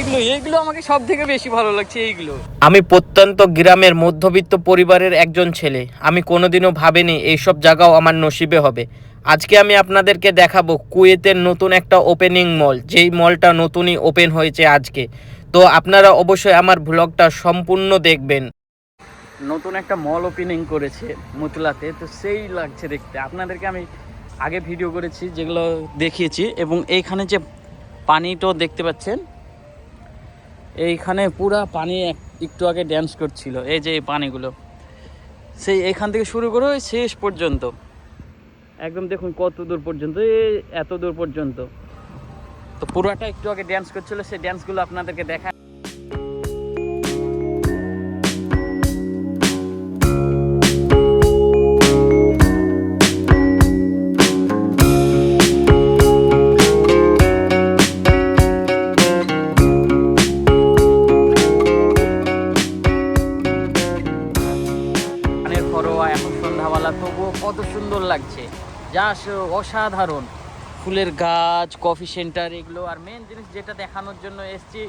এগুলো এগুলো আমাকে সব থেকে বেশি ভালো লাগছে এইগুলো। আমি প্রত্যন্ত গ্রামের মধ্যবিত্ত পরিবারের একজন ছেলে। আমি কোনোদিনও ভাবিনি এইসব জায়গাও আমার নসিবে হবে। আজকে আমি আপনাদেরকে দেখাবো কুয়েতের নতুন একটা ওপেনিং মল যেই মলটা নতুনই ওপেন হয়েছে আজকে। তো আপনারা অবশ্যই আমার ব্লগটা সম্পূর্ণ দেখবেন। নতুন একটা মল ওপেনিং করেছে মুতলাতে তো সেই লাগছে দেখতে। আপনাদেরকে আমি আগে ভিডিও করেছি যেগুলো দেখিয়েছি এবং এইখানে যে পানিটাও দেখতে পাচ্ছেন এইখানে পুরা পানি একটু আগে ড্যান্স করছিল, এই যে এই পানিগুলো। সেই এখান থেকে শুরু করে শেষ পর্যন্ত। একদম দেখুন কত দূর পর্যন্ত এত দূর পর্যন্ত। তো পুরাটা একটু আগে ড্যান্স করছিল, সেই ড্যান্সগুলো আপনাদেরকে দেখা যা অসাধারণ। ফুলের গাছ, কফি সেন্টার, এগুলো। আর মেন জিনিস যেটা দেখানোর জন্য এসছি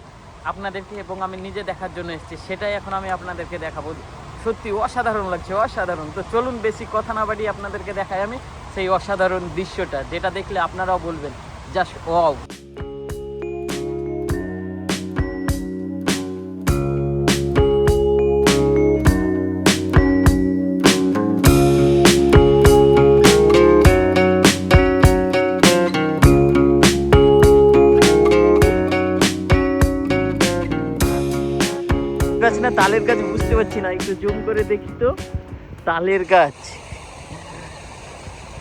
আপনাদেরকে এবং আমি নিজে দেখার জন্য এসছি, সেটাই এখন আমি আপনাদেরকে দেখাবো। সত্যি অসাধারণ লাগছে, অসাধারণ। তো চলুন বেশি কথা না বাড়ি আপনাদেরকে দেখাই আমি সেই অসাধারণ দৃশ্যটা, যেটা দেখলে আপনারাও বলবেন, জাস্ট ওয়াও। গাছ না, তালের গাছ বুঝতে পারছি না, একটু জুম করে দেখি তো। তালের গাছ।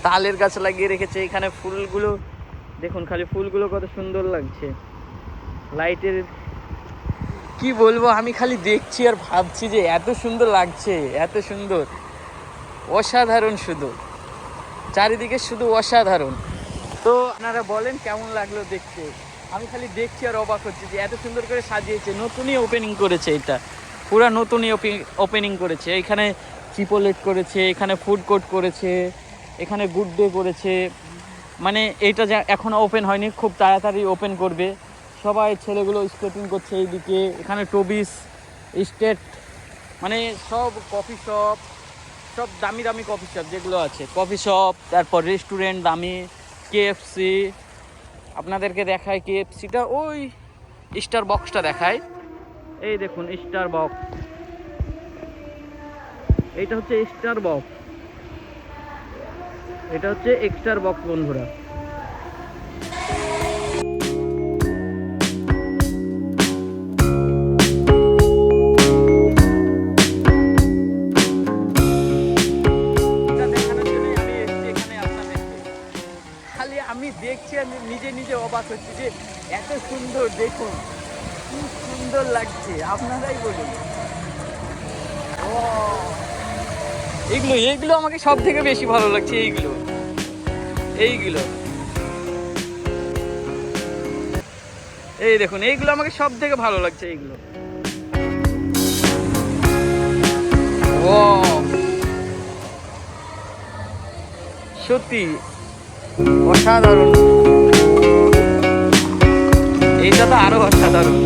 তালের গাছ লাগিয়ে রেখেছে, এখানে ফুলগুলো, দেখুন খালি ফুলগুলো কত সুন্দর লাগছে। লাইটের, কি বলব, আমি খালি দেখছি আর ভাবছি যে এত সুন্দর লাগছে, এত সুন্দর। অসাধারণ শুধু। চারিদিকে শুধু অসাধারণ। তো আপনারা বলেন, কেমন লাগল দেখতে? আমি খালি দেখছি আর অবাক হচ্ছি যে এত সুন্দর করে সাজিয়েছে, নতুনই ওপেনিং করেছে এটা। পুরা নতুনই ওপেনিং করেছে। এখানে চিপোলেট করেছে, এখানে ফুড কোর্ট করেছে, এখানে গুড ডে করেছে। মানে এইটা যা এখনও ওপেন হয়নি, খুব তাড়াতাড়ি ওপেন করবে। সবাই ছেলেগুলো স্কেটিং করছে এইদিকে। এখানে টবিস স্টেট মানে সব কফি শপ সব দামি দামি কফি শপ যেগুলো আছে। কফি শপ তারপর রেস্টুরেন্ট দামি কেএফসি আপনাদেরকে দেখায় কে সিটা ওই স্টার বক্সটা দেখায়। এই দেখুন, স্টার বক্স। এইটা হচ্ছে স্টার বক্স। এটা হচ্ছে এক্সটার বক্স, বন্ধুরা। আমি নিজে নিজে অবাক হচ্ছি যে এত সুন্দর দেখুন, কি সুন্দর লাগছে, আপনারাই বলুন। এইগুলো এইগুলো আমাকে সব থেকে বেশি ভালো লাগছে, এইগুলো। এইগুলো। এই দেখুন, এইগুলো আমাকে সব থেকে ভালো লাগছে, এইগুলো। ও সত্যি অসাধারণ। এইটা তো আরও অসাধারণ।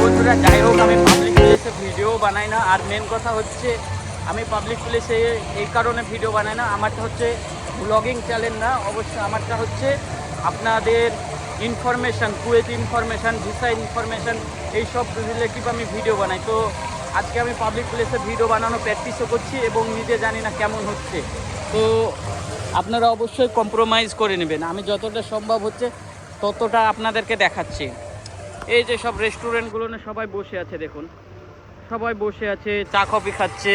বন্ধুরা, যাই হোক, আমি পাবলিক প্লেসে ভিডিও বানাই না। আর মেন কথা হচ্ছে, আমি পাবলিক প্লেসে এই কারণে ভিডিও বানাই না। আমারটা হচ্ছে ব্লগিং চ্যানেল না। অবশ্যই আমারটা হচ্ছে আপনাদের information Kuwait information visa information এইসব রিলেটিভ আমি ভিডিও বানাই। তো আজকে আমি পাবলিক প্লেসে ভিডিও বানানো প্র্যাকটিসও করছি এবং নিজে জানি না কেমন হচ্ছে। তো আপনারা অবশ্যই কম্প্রোমাইজ করে নেবেন। আমি যতটা সম্ভব হচ্ছে ততটা আপনাদেরকে দেখাচ্ছি। এই যে সব রেস্টুরেন্টগুলো সবাই বসে আছে, দেখুন। সবাই বসে আছে, চা কফি খাচ্ছে।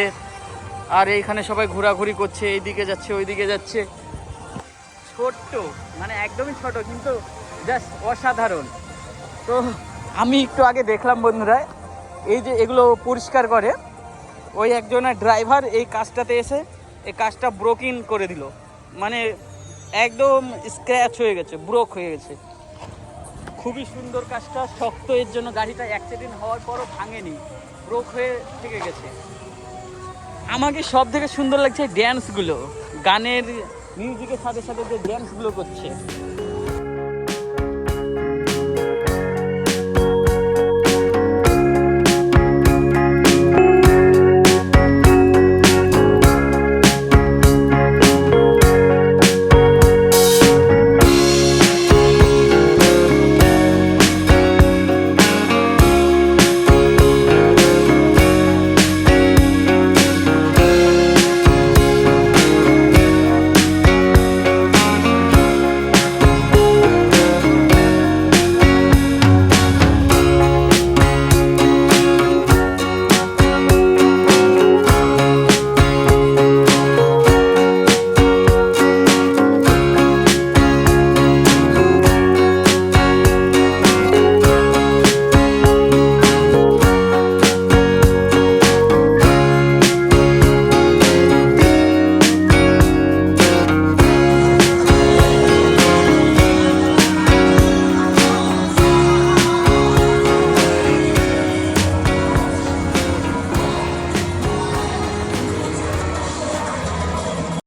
আর এইখানে সবাই ঘোরাঘুরি করছে, এইদিকে যাচ্ছে, ওইদিকে যাচ্ছে। ছোট্ট মানে একদমই ছোট, কিন্তু জাস্ট অসাধারণ। তো আমি একটু আগে দেখলাম বন্ধুরা, এই যে এগুলো পরিষ্কার করে, ওই একজনের ড্রাইভার এই কাজটাতে এসে এই কাজটা ব্রোকিং করে দিল। মানে একদম স্ক্র্যাচ হয়ে গেছে, ব্রোক হয়ে গেছে। খুবই সুন্দর কাজটা, শক্ত, এর জন্য গাড়িটা অ্যাক্সিডেন্ট হওয়ার পরও ভাঙেনি, ব্রোক হয়ে থেকে গেছে। আমাকে সব থেকে সুন্দর লাগছে ড্যান্সগুলো গানের মিউজিকের সাথে সাথে যে ড্যান্সগুলো করছে।